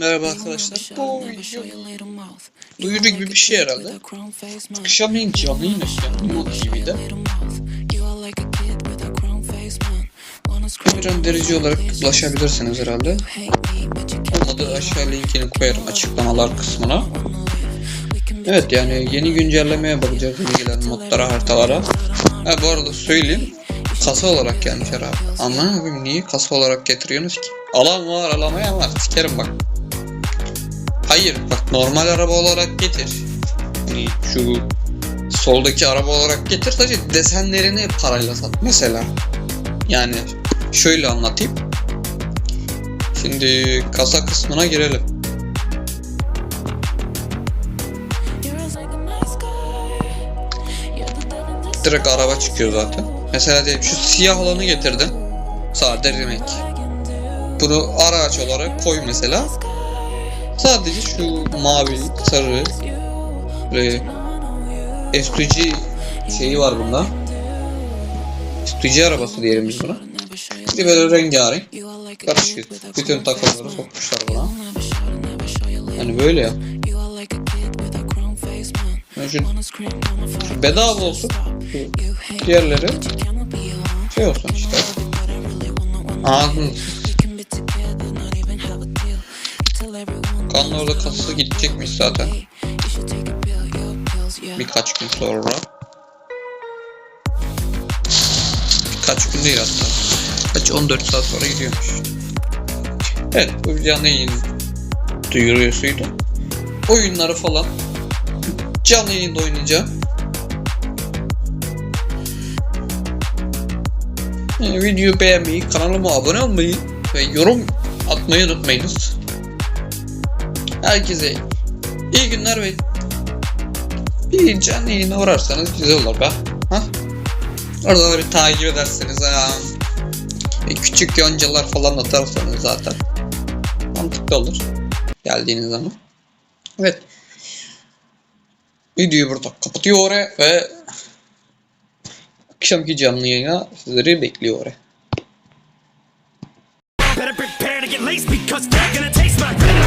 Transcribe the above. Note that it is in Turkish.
merhaba arkadaşlar. Duyuru gibi bir şey herhalde. Akşamleyin canlı açacağım Nimo TV'de. Derece olarak ulaşabilirsiniz herhalde. Olmadı aşağı linkini koyarım açıklamalar kısmına. Evet yani yeni güncellemeye bakacağız gelen modlara haritalara. Ha bu arada söyleyeyim. Kasa olarak gelmiş herhalde. Anlamıyorum niye kasa olarak getiriyorsunuz ki? Alan var alamaya var sikerim bak. Hayır bak normal araba olarak getir. Hani şu soldaki araba olarak getir sadece desenlerini parayla sat mesela. Yani şöyle anlatayım. Şimdi kasa kısmına girelim. Direkt araba çıkıyor zaten. Mesela diyelim şu siyah olanı getirdin. Sade remake. Bunu araç olarak koy mesela. Sadece şu mavi, sarı ve STG şeyi var bunda. STG arabası diyelim biz buna. Bir böyle rengarenk karışık. Bütün takımları sokmuşlar buna. Yani böyle ya. Yani şu, şu bedava olsun. Diğerleri şey olsun işte. Anladınız. Kanlı orada kasası gidecekmiş zaten. Birkaç gün sonra. Birkaç gün değil hatta. Kaç 14 saat sonra gidiyormuş. Evet bu canlı yayın duyurusuydu. Oyunları falan canlı yayında oynayacağım. Yani videoyu beğenmeyi, kanalıma abone olmayı ve yorum atmayı unutmayınız. Herkese iyi günler ve bir canlı yayına uğrarsanız güzel olur be. Ha? Orada da bir takip ederseniz ha. E, küçük yoncalar falan atarsanız zaten mantıklı olur. Geldiğiniz zaman. Evet. Videoyu burada kapatıyor ve akşamki canlı yayına sizleri bekliyor. Better